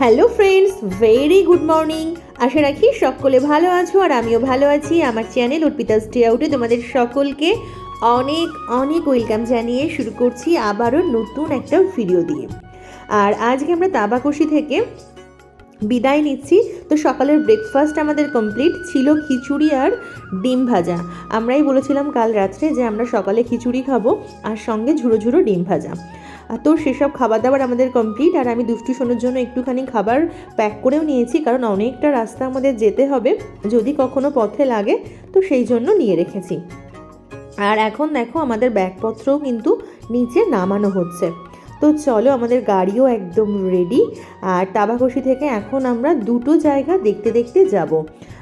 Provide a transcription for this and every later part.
Hello friends very good morning আশা রাখি সকলে ভালো আছো আর আমিও ভালো আছি। আমার চ্যানেল অর্পিতা স্টে আউটে তোমাদের সকলকে অনেক অনেক ওয়েলকাম জানিয়ে শুরু করছি আবারও নতুন একটা ভিডিও দিয়ে। আর আজকে আমরা তাবাকশি থেকে বিদায় নিচ্ছি। তো সকালের ব্রেকফাস্ট আমাদের কমপ্লিট ছিল খিচুড়ি আর ডিম ভাজা। আমরাই বলেছিলাম কাল রাত্রে যে আমরা সকালে খিচুড়ি খাব আর সঙ্গে ঝুড়ো ঝুড়ো ডিম ভাজা। তো সেসব খাবার দাবার আমাদের কমপ্লিট আর আমি দুষ্টু শোনার জন্য একটুখানি খাবার প্যাক করেও নিয়েছি, কারণ অনেকটা রাস্তা আমাদের যেতে হবে, যদি কখনো পথে লাগে, তো সেই জন্য নিয়ে রেখেছি। আর এখন দেখো, আমাদের ব্যাগপত্রও কিন্তু নিচে নামানো হচ্ছে। তো চলো, আমাদের গাড়িও একদম রেডি আর তাবাকশি থেকে এখন আমরা দুটো জায়গা দেখতে দেখতে যাব।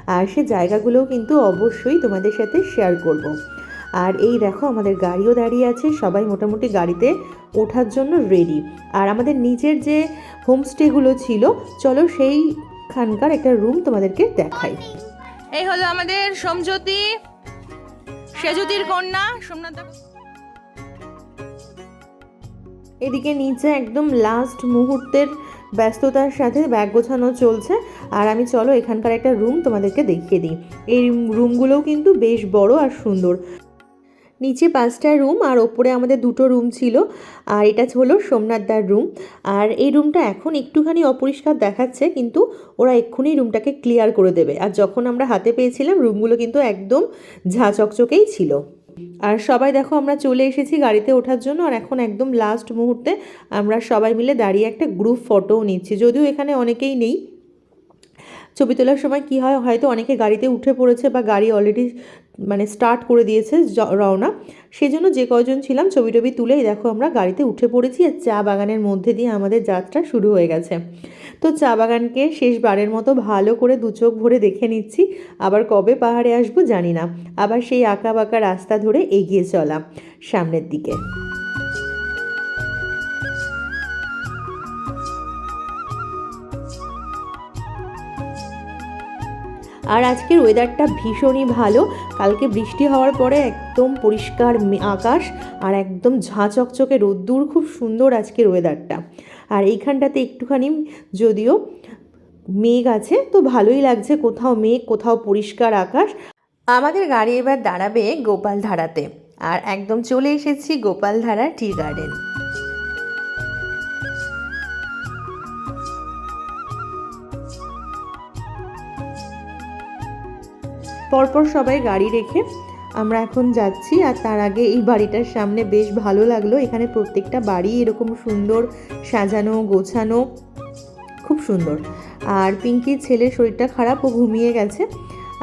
আর সে জায়গাগুলোও কিন্তু অবশ্যই তোমাদের সাথে শেয়ার করব। আর এই দেখো, আমাদের গাড়িও দাঁড়িয়ে আছে, সবাই মোটামুটি গাড়িতে ওঠার জন্য রেডি আর আমাদের নিচের যে হোমস্টেগুলো ছিল চলো সেইখানকার একটা রুম তোমাদেরকে দেখাই। এই হলো আমাদের সোমজ্যোতি সেজুতির কন্যা সোমনাথ এদিকে নিচে একদম লাস্ট মুহূর্তের ব্যস্ততার সাথে ব্যাগ গোছানো চলছে। আর আমি চলো এখানকার একটা রুম তোমাদেরকে দেখিয়ে দিই। এই রুমগুলোও কিন্তু বেশ বড় আর সুন্দর। নিচে পাঁচটা রুম আর ওপরে আমাদের দুটো রুম ছিল। আর এটা হলো সোমনাথদার রুম আর এই রুমটা এখন একটুখানি অপরিষ্কার দেখাচ্ছে, কিন্তু ওরা এক্ষুনি রুমটাকে ক্লিয়ার করে দেবে। আর যখন আমরা হাতে পেয়েছিলাম রুমগুলো কিন্তু একদম ঝা চকচকেই ছিল। আর সবাই দেখো, আমরা চলে এসেছি গাড়িতে ওঠার জন্য। আর এখন একদম লাস্ট মুহূর্তে আমরা সবাই মিলে দাঁড়িয়ে একটা গ্রুপ ফটোও নিচ্ছি। যদিও এখানে অনেকেই নেই। ছবি তোলার সময় কি হয়, হয়তো অনেকে গাড়িতে উঠে পড়েছে বা গাড়ি অলরেডি মানে স্টার্ট করে দিয়েছে রওনা। সেই জন্য যে কজন ছিলাম, ছবি টবি তুলেই দেখো আমরা গাড়িতে উঠে পড়েছি আর চা বাগানের মধ্যে দিয়ে আমাদের যাত্রা শুরু হয়ে গেছে। তো চা বাগানকে শেষবারের মতো ভালো করে দু চোখ ভরে দেখে নিচ্ছি, আবার কবে পাহাড়ে আসব জানি না। আবার সেই আঁকা বাঁকা রাস্তা ধরে এগিয়ে চলা, সামনের দিকে। আর আজকের ওয়েদারটা ভীষণই ভালো। কালকে বৃষ্টি হওয়ার পরে একদম পরিষ্কার আকাশ আর একদম ঝাঁ চকচকে রোদ্দুর, খুব সুন্দর আজকের ওয়েদারটা আর এইখানটাতে একটুখানি যদিও মেঘ আছে, তো ভালোই লাগছে কোথাও মেঘ, কোথাও পরিষ্কার আকাশ। আমাদের গাড়ি এবার দাঁড়াবে গোপালধারাতে। আর একদম চলে এসেছি গোপালধারা টি গার্ডেন পরপর সবাই গাড়ি রেখে আমরা এখন যাচ্ছি আর তার আগে এই বাড়িটার সামনে বেশ ভালো লাগল। এখানে প্রত্যেকটা বাড়ি এরকম সুন্দর সাজানো, গোছানো, খুব সুন্দর। আর পিঙ্কির ছেলের শরীরটা খারাপ, ও ঘুমিয়ে গেছে।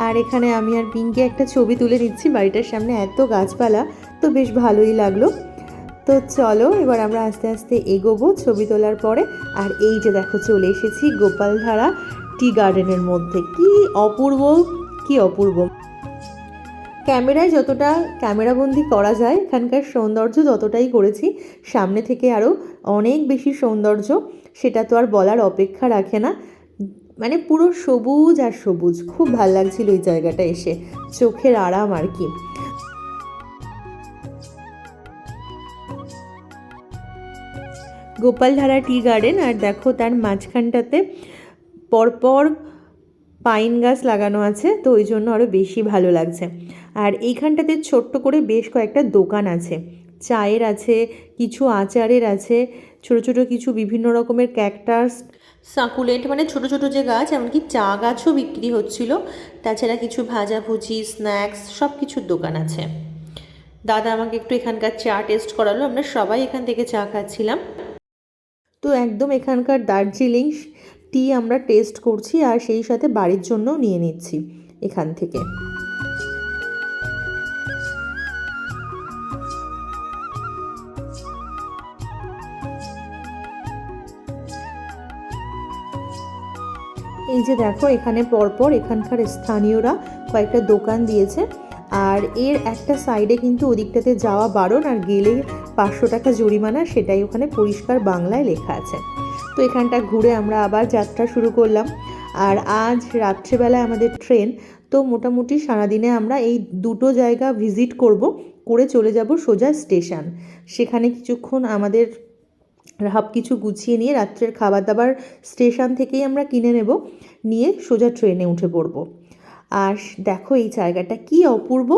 আর এখানে আমি আর পিঙ্কি একটা ছবি তুলে নিচ্ছি বাড়িটার সামনে, এত গাছপালা, তো বেশ ভালোই লাগল। তো চলো, এবার আমরা আস্তে আস্তে এগোবো ছবি তোলার পরে। আর এই যে দেখো, চলে এসেছি গোপালধারা টি গার্ডেনের মধ্যে। কি অপূর্ব কি অপূর্ব। ক্যামেরায় যতটা ক্যামেরাবন্দি করা যায়, এখানকার সৌন্দর্য ততটাই করেছি। সামনে থেকে আরও অনেক বেশি সৌন্দর্য, সেটা তো আর বলার অপেক্ষা রাখে না। মানে পুরো সবুজ আর সবুজ, খুব ভালো লাগছিল এই জায়গাটা এসে। চোখের আরাম আর কি। গোপালধারা টি গার্ডেন, আর দেখো তার মাঝখানটাতে পরপর পাইন গাছ লাগানো আছে তো ওই জন্য আরও বেশি ভালো লাগছে। আর এইখানটাতে ছোট্ট করে বেশ কয়েকটা দোকান আছে। চায়ের আছে কিছু আচারের আছে ছোট ছোট কিছু বিভিন্ন রকমের ক্যাকটাস। সাকুলেন্ট মানে ছোট ছোট যে গাছ এমনকি চা গাছও বিক্রি হচ্ছিল। তাছাড়া কিছু ভাজাভুজি স্ন্যাক্স সব কিছুর দোকান আছে। দাদা আমাকে একটু এখানকার চা টেস্ট করালো আমরা সবাই এখান থেকে চা খাচ্ছিলাম। তো একদম এখানকার দার্জিলিং টি আমরা টেস্ট করছি আর সেই সাথে বাড়ির জন্যও নিয়ে নিচ্ছি এখান থেকে। এই যে দেখো, এখানে পরপর এখানকার স্থানীয়রা কয়েকটা দোকান দিয়েছে আর এর একটা সাইডে কিন্তু ওদিকটাতে যাওয়া বারণ আর গেলে পাঁচশো টাকা জরিমানা সেটাই ওখানে পরিষ্কার বাংলায় লেখা আছে। তো এখানটা ঘুরে আমরা আবার যাত্রা শুরু করলাম। আর আজ রাত্রেবেলায় আমাদের ট্রেন, তো মোটামুটি সারাদিনে আমরা এই দুটো জায়গা ভিজিট করব, করে চলে যাব সোজা স্টেশন। সেখানে কিছুক্ষণ আমাদের সব কিছু গুছিয়ে নিয়ে রাত্রের খাবার দাবার স্টেশন থেকেই আমরা কিনে নেব, নিয়ে সোজা ট্রেনে উঠে পড়ব। আর দেখো এই জায়গাটা কি অপূর্ব,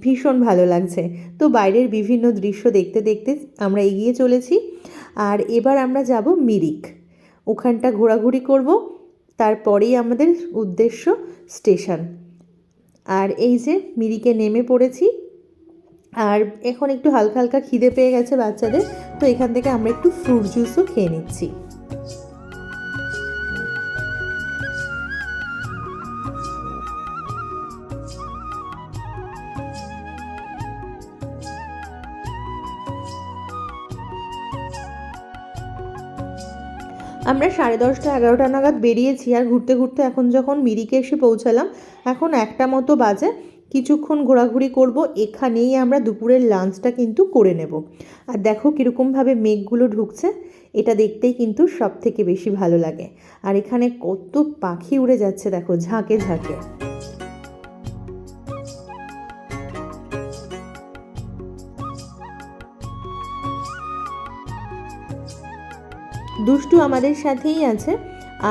ভীষণ ভালো লাগছে। তো বাইরের বিভিন্ন দৃশ্য দেখতে দেখতে আমরা এগিয়ে চলেছি। আর এবার আমরা যাব মিরিক। ওখানটা ঘোরাঘুরি করব, তারপরেই আমাদের উদ্দেশ্য স্টেশন। আর এই যে মিরিকে নেমে পড়েছি, আর এখন একটু হালকা হালকা খিদে পেয়ে গেছে বাচ্চাদের, তো এখান থেকে আমরা একটু ফ্রুট জুসও খেয়ে নিচ্ছি। আমরা সাড়ে দশটা, এগারোটা নাগাদ বেরিয়েছি আর ঘুরতে ঘুরতে এখন যখন মিরিকে এসে পৌঁছালাম, এখন একটা মতো বাজে। কিছুক্ষণ ঘোরাঘুরি করব, এখানেই আমরা দুপুরের লাঞ্চটা কিন্তু করে নেব। আর দেখো কীরকমভাবে মেঘগুলো ঢুকছে, এটা দেখতেই কিন্তু সব থেকে বেশি ভালো লাগে। আর এখানে কত পাখি উড়ে যাচ্ছে, দেখো ঝাঁকে ঝাঁকে। দুষ্টু আমাদের সাথেই আছে।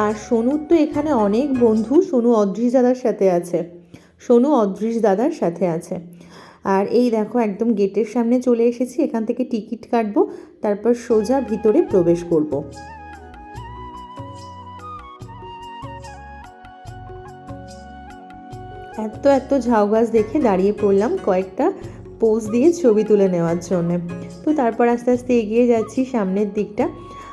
আর সোনুর তো এখানে অনেক বন্ধু, সোনু অদৃশ দাদার সাথে আছে। সোনু অদৃশ দাদার সাথে আছে। আর এই দেখো, একদম গেটের সামনে চলে এসেছি, এখান থেকে টিকিট কাটবো, তারপর সোজা ভিতরে প্রবেশ করব। এত এত ঝাউ গাছ দেখে দাঁড়িয়ে পড়লাম কয়েকটা পোজ দিয়ে ছবি তুলে নেওয়ার জন্য। তো তারপর আস্তে আস্তে এগিয়ে যাচ্ছি সামনের দিকটা।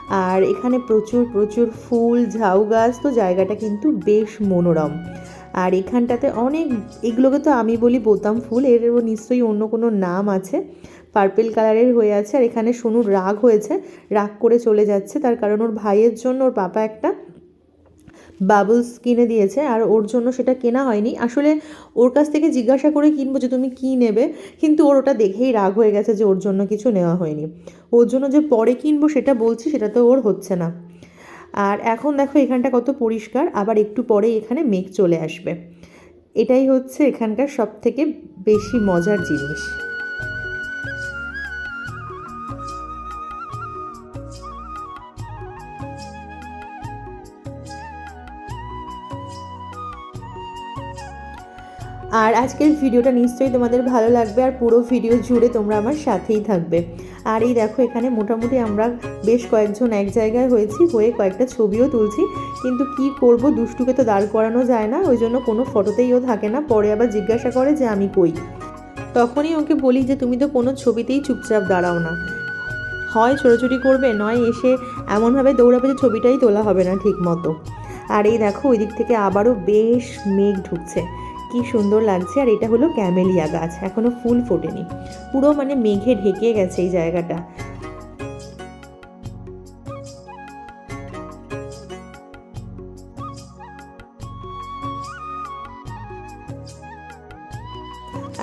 আর এখানে প্রচুর প্রচুর ফুল, ঝাউ গাছ, তো জায়গাটা কিন্তু বেশ মনোরম। আর এখানটাতে অনেক, এগুলোকে তো আমি বলি বোতাম ফুল এরও নিশ্চয়ই অন্য কোনো নাম আছে। পার্পেল কালারের হয়ে আছে, আর এখানে সোনুর রাগ হয়েছে, রাগ করে চলে যাচ্ছে, তার কারণ ওর ভাইয়ের জন্য, ওর পাপা একটা বাবলস কিনে দিয়েছে আর ওর জন্য সেটা কেনা হয়নি। আসলে ওর কাছ থেকে জিজ্ঞাসা করে কিনবো যে তুমি কী নেবে, কিন্তু ওর ওটা দেখেই রাগ হয়ে গেছে যে ওর জন্য কিছু নেওয়া হয়নি। ওর জন্য যে পরে কিনবো সেটা বলছি, সেটা তো ওর হচ্ছে না। আর এখন দেখো এখানটা কত পরিষ্কার, আবার একটু পরে এখানে মেঘ চলে আসবে। এটাই হচ্ছে এখানকার সব থেকে বেশি মজার জিনিস। আর আজকের ভিডিওটা নিশ্চয়ই তোমাদের ভালো লাগবে আর পুরো ভিডিও জুড়ে তোমরা আমার সাথেই থাকবে। আর এই দেখো, এখানে মোটামুটি আমরা বেশ কয়েকজন এক জায়গায় হয়েছি, হয়ে কয়েকটা ছবিও তুলছি। কিন্তু কি করব, দুষ্টুকে তো দাঁড় করানো যায় না, ওই জন্য কোনো ফটোতেই ও থাকে না। পরে আবার জিজ্ঞাসা করে যে আমি কই। তখনই ওকে বলি যে, তুমি তো কোনো ছবিতেই চুপচাপ দাঁড়াও না। হয় ছোটাছুটি করবে, নয় এসে এমনভাবে দৌড়াবে যে ছবিটাই তোলা হবে না ঠিক মতো আর এই দেখো ওই দিক থেকে আবারও বেশ মেঘ ঢুকছে। কি সুন্দর লাগছে। আর এটা হলো ক্যামেলিয়া গাছ, এখনও ফুল ফোটেনি। পুরো মানে মেঘে ঢেকে গেছে এই জায়গাটা।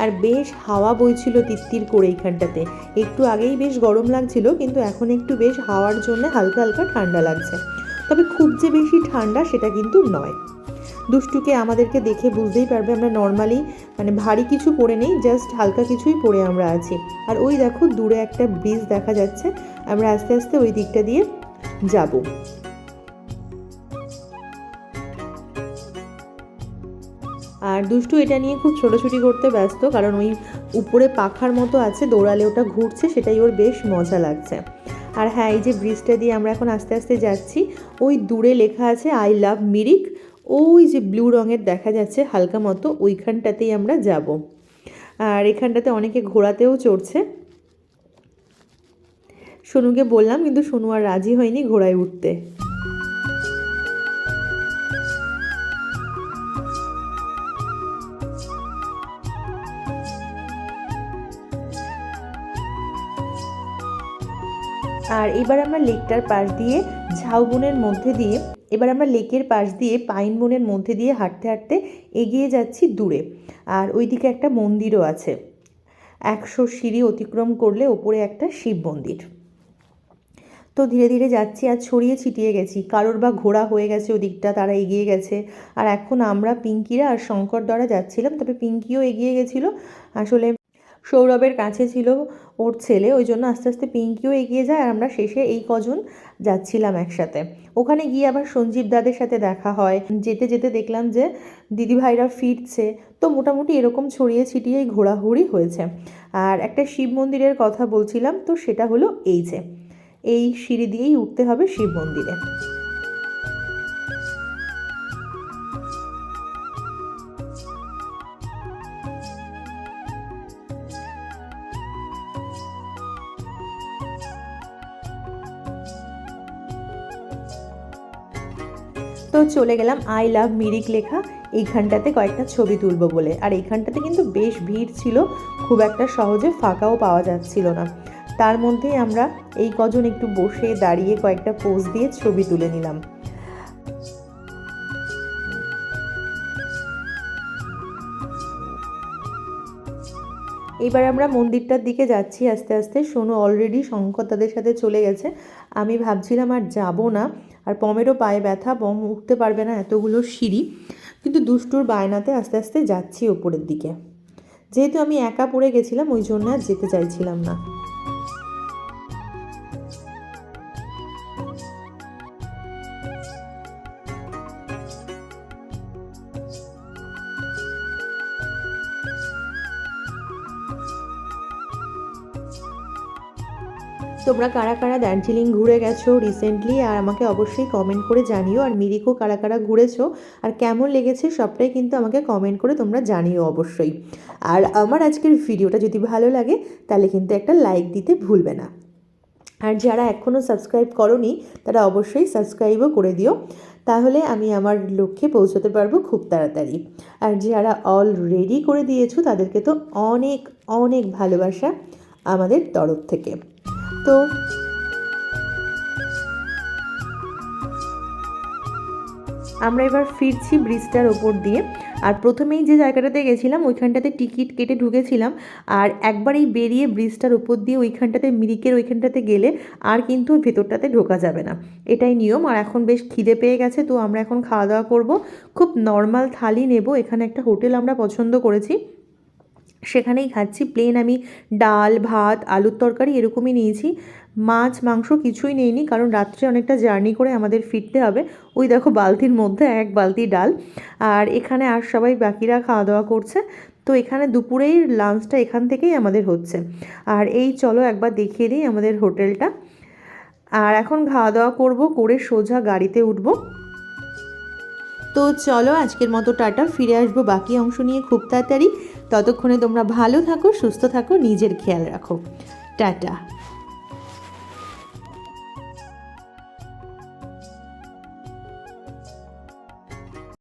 আর বেশ হাওয়া বইছিল তিত্তির করে এইখানটাতে। একটু আগেই বেশ গরম লাগছিল, কিন্তু এখন একটু বেশ হাওয়ার জন্য হালকা হালকা ঠান্ডা লাগছে। তবে খুব যে বেশি ঠান্ডা সেটা কিন্তু নয়। দুষ্টুকে আমাদেরকে দেখে বুঝতেই পারবে আমরা নর্মালি মানে ভারী কিছু পরে নেই জাস্ট হালকা কিছুই পরে আমরা আছি। আর ওই দেখো, দূরে একটা ব্রিজ দেখা যাচ্ছে, আমরা আস্তে আস্তে ওই দিকটা দিয়ে যাব। আর দুষ্টু এটা নিয়ে খুব ছোটাছুটি করতে ব্যস্ত, কারণ ওই উপরে পাখার মতো আছে, দৌড়ালে ওটা ঘুরছে, সেটাই ওর বেশ মজা লাগছে। আর হ্যাঁ এই যে ব্রিজটা দিয়ে আমরা এখন আস্তে আস্তে যাচ্ছি, ওই দূরে লেখা আছে আই লাভ মিরিক ওই যে ব্লু রঙের দেখা যাচ্ছে, হালকা মতো ওইখানটাতেই আমরা যাব। আর এখানটাতে অনেকে ঘোড়াতেও চড়ছে। সোনুকে বললাম, কিন্তু সোনু আর রাজি হয়নি ঘোড়ায় উঠতে। আর এবার আমরা লেকটার পাশ দিয়ে ঝাউবনের মধ্যে দিয়ে এবার আমরা লেকের পাশ দিয়ে পাইন বনের মধ্যে দিয়ে হাঁটতে হাঁটতে এগিয়ে যাচ্ছি দূরে। আর ওইদিকে একটা মন্দিরও আছে। একশো সিঁড়ি অতিক্রম করলে ওপরে একটা শিব মন্দির। তো ধীরে ধীরে যাচ্ছি আর ছড়িয়ে ছিটিয়ে গেছি। কারোর বা ঘোড়া হয়ে গেছে ওদিকটা, তারা এগিয়ে গেছে। আর এখন আমরা পিঙ্কিরা আর শঙ্কর দ্বারা যাচ্ছিলাম, তবে পিঙ্কিও এগিয়ে গেছিল। আসলে সৌরভের কাছে ছিল ওর ছেলে, ওই জন্য আস্তে আস্তে পিঙ্কিও এগিয়ে যায় আর আমরা শেষে এই কজন যাচ্ছিলাম একসাথে। ওখানে গিয়ে আবার সঞ্জীব দাদের সাথে দেখা হয়। যেতে যেতে দেখলাম যে দিদিভাইরা ফিরছে। তো মোটামুটি এরকম ছড়িয়ে ছিটিয়েই ঘোরাঘুরি হয়েছে। আর একটা শিব মন্দিরের কথা বলছিলাম, তো সেটা হলো এই যে। এই সিঁড়ি দিয়েই উঠতে হবে শিব মন্দিরে। চলে গেলাম আই লাভ মিরিক লেখা। এইখানটাতে কয়েকটা ছবি তুলবো বলে। আর এইখানটাতে কিন্তু বেশ ভিড় ছিল, খুব একটা সহজে ফাঁকাও পাওয়া যাচ্ছিল না। তার মধ্যেই আমরা এই কজন একটু বসে দাঁড়িয়ে কয়েকটা পোজ দিয়ে ছবি তুলে নিলাম। এবার আমরা মন্দিরটার দিকে যাচ্ছি। আস্তে আস্তে সোনু অলরেডি শঙ্কর তাদের সাথে চলে গেছে। আমি ভাবছিলাম আর যাব না। আর পমেরও পায়ে ব্যথা পম উঠতে পারবে না এতগুলো সিঁড়ি। কিন্তু দুষ্টুর বায়নাতে আস্তে আস্তে যাচ্ছি ওপরের দিকে। যেহেতু আমি একা পড়ে গেছিলাম, ওই জন্য আর যেতে চাইছিলাম না। তোমরা কারা কারা দার্জিলিং ঘুরে গেছো রিসেন্টলি আর আমাকে অবশ্যই কমেন্ট করে জানিও। আর মিরিকও কারা কারা ঘুরেছো? আর কেমন লেগেছে সবটাই কিন্তু আমাকে কমেন্ট করে তোমরা জানিও অবশ্যই। আর আমার আজকের ভিডিওটা যদি ভালো লাগে, তাহলে কিন্তু একটা লাইক দিতে ভুলবে না। আর যারা এখনও সাবস্ক্রাইব করনি, তারা অবশ্যই সাবস্ক্রাইবও করে দিও। তাহলে আমি আমার লক্ষ্যে পৌঁছতে পারব খুব তাড়াতাড়ি। আর যারা অলরেডি করে দিয়েছ, তাদেরকে তো অনেক অনেক ভালোবাসা আমাদের তরফ থেকে। তো আমরা এবার ফিরছি ব্রিজটার ওপর দিয়ে। আর প্রথমেই যে জায়গাটাতে গেছিলাম, ওইখানটাতে টিকিট কেটে ঢুকেছিলাম। আর একবার এই বেরিয়ে ব্রিজটার উপর দিয়ে ওইখানটাতে, মিরিকের ওইখানটাতে গেলে আর কিন্তু ভেতরটাতে ঢোকা যাবে না। এটাই নিয়ম। আর এখন বেশ খিদে পেয়ে গেছে, তো আমরা এখন খাওয়া দাওয়া করব। খুব নর্মাল থালি নেব। এখানে একটা হোটেল আমরা পছন্দ করেছি। সেখানেই খাচ্ছি। প্লেন আমি ডাল, ভাত, আলুর তরকারি এরকমই নিয়েছি। মাছ, মাংস কিছুই নেইনি কারণ রাত্রে অনেকটা জার্নি করে আমাদের ফিরতে হবে। ওই দেখো বালতির মধ্যে এক বালতি ডাল। আর এখানে আর সবাই বাকিরা খাওয়া দাওয়া করছে। তো এখানে দুপুরেই লাঞ্চটা এখান থেকেই আমাদের হচ্ছে। আর এই চলো একবার দেখিয়ে দিই আমাদের হোটেলটা। আর এখন খাওয়া দাওয়া করব, করে সোজা গাড়িতে উঠব। তো চলো আজকের মতো টাটা। ফিরে আসব বাকি অংশ নিয়ে খুব তাড়াতাড়ি। ততক্ষণে তোমরা ভালো থাকো সুস্থ থাকো নিজের খেয়াল রাখো। টাটা।